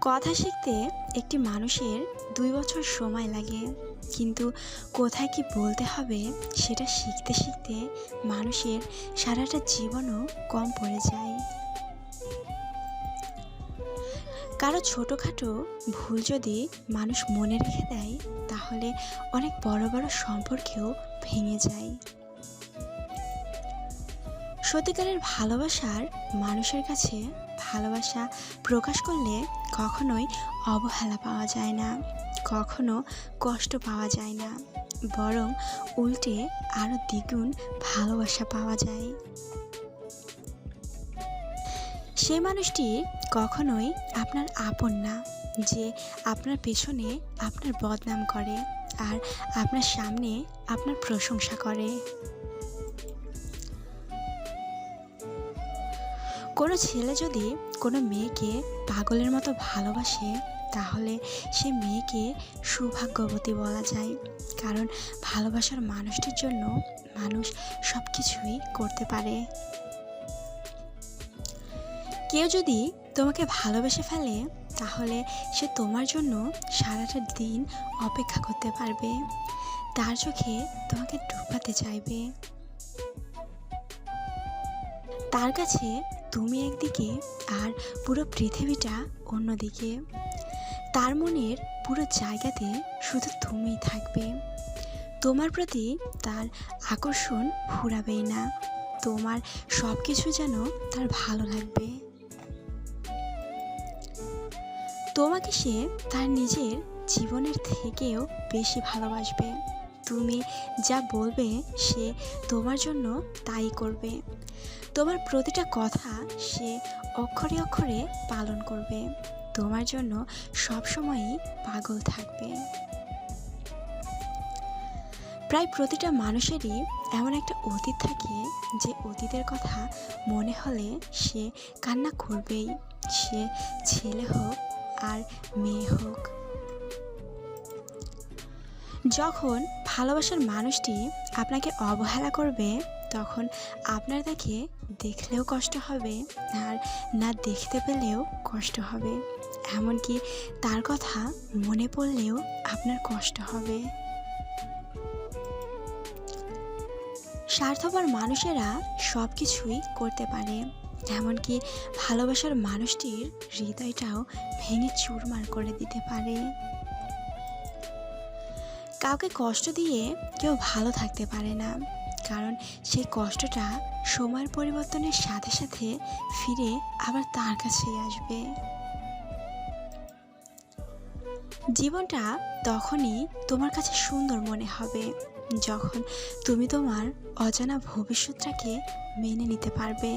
কথা শিখতে একটি মানুষের দুই বছর সময় লাগে। কিন্তু কোথায় কি বলতে হবে সেটা শিখতে শিখতে মানুষের সারাটা জীবনও কম পড়ে যায়। কারও ছোটোখাটো ভুল যদি মানুষ মনে রেখে দেয়, তাহলে অনেক বড় বড় সম্পর্কেও ভেঙে যায়। সত্যিকারের ভালোবাসার মানুষের কাছে ভালোবাসা প্রকাশ করলে কখনোই অবহেলা পাওয়া যায় না, কখনো কষ্ট পাওয়া যায় না, বরং উল্টে আরও দ্বিগুণ ভালোবাসা পাওয়া যায়। সে মানুষটি কখনোই আপনার আপন না, যে আপনার পেছনে আপনার বদনাম করে আর আপনার সামনে আপনার প্রশংসা করে। কোনো ছেলে যদি কোনো মেয়েকে পাগলের মতো ভালোবাসে, তাহলে সে মেয়েকে সৌভাগ্যবতী বলা যায়। কারণ ভালোবাসার মানুষটির জন্য মানুষ সব কিছুই করতে পারে। কেউ যদি তোমাকে ভালোবেসে ফেলে, তাহলে সে তোমার জন্য সারাটা দিন অপেক্ষা করতে পারবে। তার চোখে তোমাকে ডুবাতে চাইবে। তার কাছে তুমি একদিকে আর পুরো পৃথিবীটা অন্যদিকে। তার মনের পুরো জায়গাতে শুধু তুমিই থাকবে। তোমার প্রতি তার আকর্ষণ ফুরাবেই না। তোমার সব কিছু যেন তার ভালো লাগবে। তোমাকে সে তার নিজের জীবনের থেকেও বেশি ভালোবাসবে। তুমি যা বলবে সে তোমার জন্য তাই করবে। তোমার প্রতিটা কথা সে অক্ষরে অক্ষরে পালন করবে। তোমার জন্য সবসময়ই পাগল থাকবে। প্রায় প্রতিটা মানুষেরই এমন একটা অতীত থাকে যে অতীতের কথা মনে হলে সে কান্না করবেই। সে ছেলে হোক আর মেয়ে হোক। যখন ভালোবাসার মানুষটি আপনাকে অবহেলা করবে, তখন আপনার তাকে দেখলেও কষ্ট হবে আর না দেখতে পেলেও কষ্ট হবে। এমনকি তার কথা মনে পড়লেও আপনার কষ্ট হবে। স্বার্থপর মানুষেরা সব কিছুই করতে পারে। এমনকি ভালোবাসার মানুষটির হৃদয়টাও ভেঙে চুরমার করে দিতে পারে। কাউকে কষ্ট দিয়ে কেউ ভালো থাকতে পারে না। কারণ সেই কষ্টটা সময়ের পরিবর্তনের সাথে সাথে ফিরে আবার তার কাছেই আসবে। জীবনটা তখনই তোমার কাছে সুন্দর মনে হবে, যখন তুমি তোমার অজানা ভবিষ্যৎটাকে মেনে নিতে পারবে।